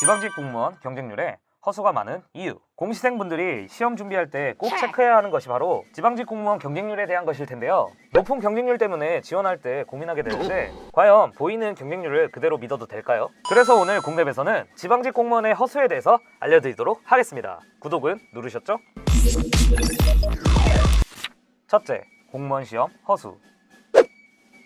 지방직 공무원 경쟁률에 허수가 많은 이유. 공시생분들이 시험 준비할 때 꼭 체크해야 하는 것이 바로 지방직 공무원 경쟁률에 대한 것일 텐데요. 높은 경쟁률 때문에 지원할 때 고민하게 되는데 과연 보이는 경쟁률을 그대로 믿어도 될까요? 그래서 오늘 공랩에서는 지방직 공무원의 허수에 대해서 알려드리도록 하겠습니다. 구독은 누르셨죠? 첫째, 공무원 시험 허수.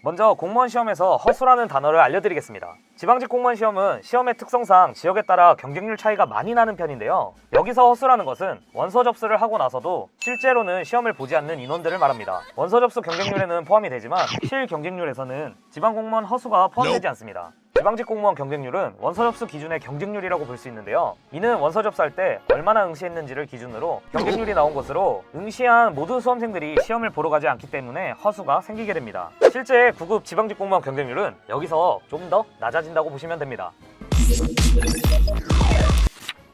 먼저 공무원 시험에서 허수라는 단어를 알려드리겠습니다. 지방직 공무원 시험은 시험의 특성상 지역에 따라 경쟁률 차이가 많이 나는 편인데요. 여기서 허수라는 것은 원서 접수를 하고 나서도 실제로는 시험을 보지 않는 인원들을 말합니다. 원서 접수 경쟁률에는 포함이 되지만 실 경쟁률에서는 지방 공무원 허수가 포함되지 않습니다. 지방직 공무원 경쟁률은 원서 접수 기준의 경쟁률이라고 볼 수 있는데요. 이는 원서 접수할 때 얼마나 응시했는지를 기준으로 경쟁률이 나온 것으로 응시한 모든 수험생들이 시험을 보러 가지 않기 때문에 허수가 생기게 됩니다. 실제 9급 지방직 공무원 경쟁률은 여기서 좀 더 낮아진다고 보시면 됩니다.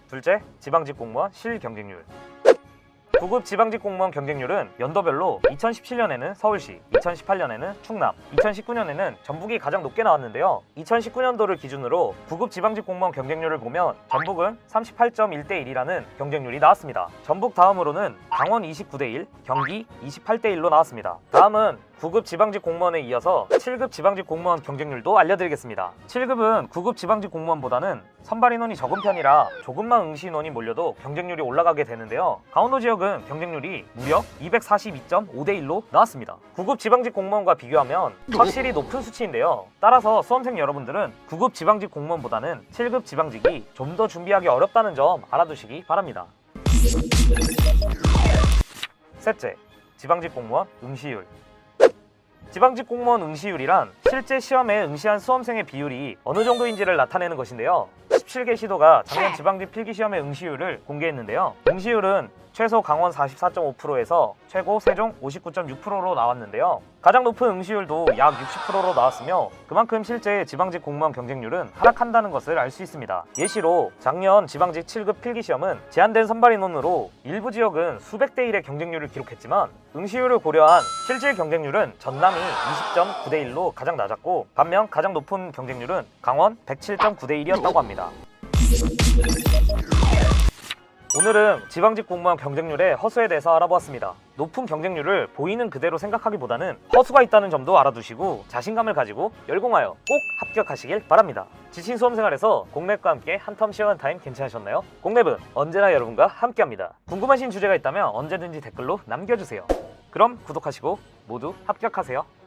둘째, 지방직 공무원 실 경쟁률. 9급 지방직 공무원 경쟁률은 연도별로 2017년에는 서울시, 2018년에는 충남, 2019년에는 전북이 가장 높게 나왔는데요. 2019년도를 기준으로 9급 지방직 공무원 경쟁률을 보면 전북은 38.1대 1이라는 경쟁률이 나왔습니다. 전북 다음으로는 강원 29대 1, 경기 28대 1로 나왔습니다. 다음은 9급 지방직 공무원에 이어서 7급 지방직 공무원 경쟁률도 알려드리겠습니다. 7급은 9급 지방직 공무원보다는 선발 인원이 적은 편이라 조금만 응시 인원이 몰려도 경쟁률이 올라가게 되는데요. 강원도 지역은 경쟁률이 무려 242.5대 1로 나왔습니다. 9급 지방직 공무원과 비교하면 확실히 높은 수치인데요. 따라서 수험생 여러분들은 9급 지방직 공무원보다는 7급 지방직이 좀 더 준비하기 어렵다는 점 알아두시기 바랍니다. 셋째, 지방직 공무원 응시율. 지방직 공무원 응시율이란 실제 시험에 응시한 수험생의 비율이 어느 정도인지를 나타내는 것인데요. 17개 시도가 작년 지방직 필기시험의 응시율을 공개했는데요. 응시율은 최소 강원 44.5%에서 최고 세종 59.6%로 나왔는데요. 가장 높은 응시율도 약 60%로 나왔으며 그만큼 실제 지방직 공무원 경쟁률은 하락한다는 것을 알 수 있습니다. 예시로 작년 지방직 7급 필기시험은 제한된 선발 인원으로 일부 지역은 수백 대 1의 경쟁률을 기록했지만 응시율을 고려한 실질 경쟁률은 전남이 20.9대 1로 가장 낮았고 반면 가장 높은 경쟁률은 강원 107.9대 1이었다고 합니다. 오늘은 지방직 공무원 경쟁률의 허수에 대해서 알아보았습니다. 높은 경쟁률을 보이는 그대로 생각하기보다는 허수가 있다는 점도 알아두시고 자신감을 가지고 열공하여 꼭 합격하시길 바랍니다. 지친 수험 생활에서 공랩과 함께 한텀 시원 타임 괜찮으셨나요? 공랩은 언제나 여러분과 함께합니다. 궁금하신 주제가 있다면 언제든지 댓글로 남겨주세요. 그럼 구독하시고 모두 합격하세요.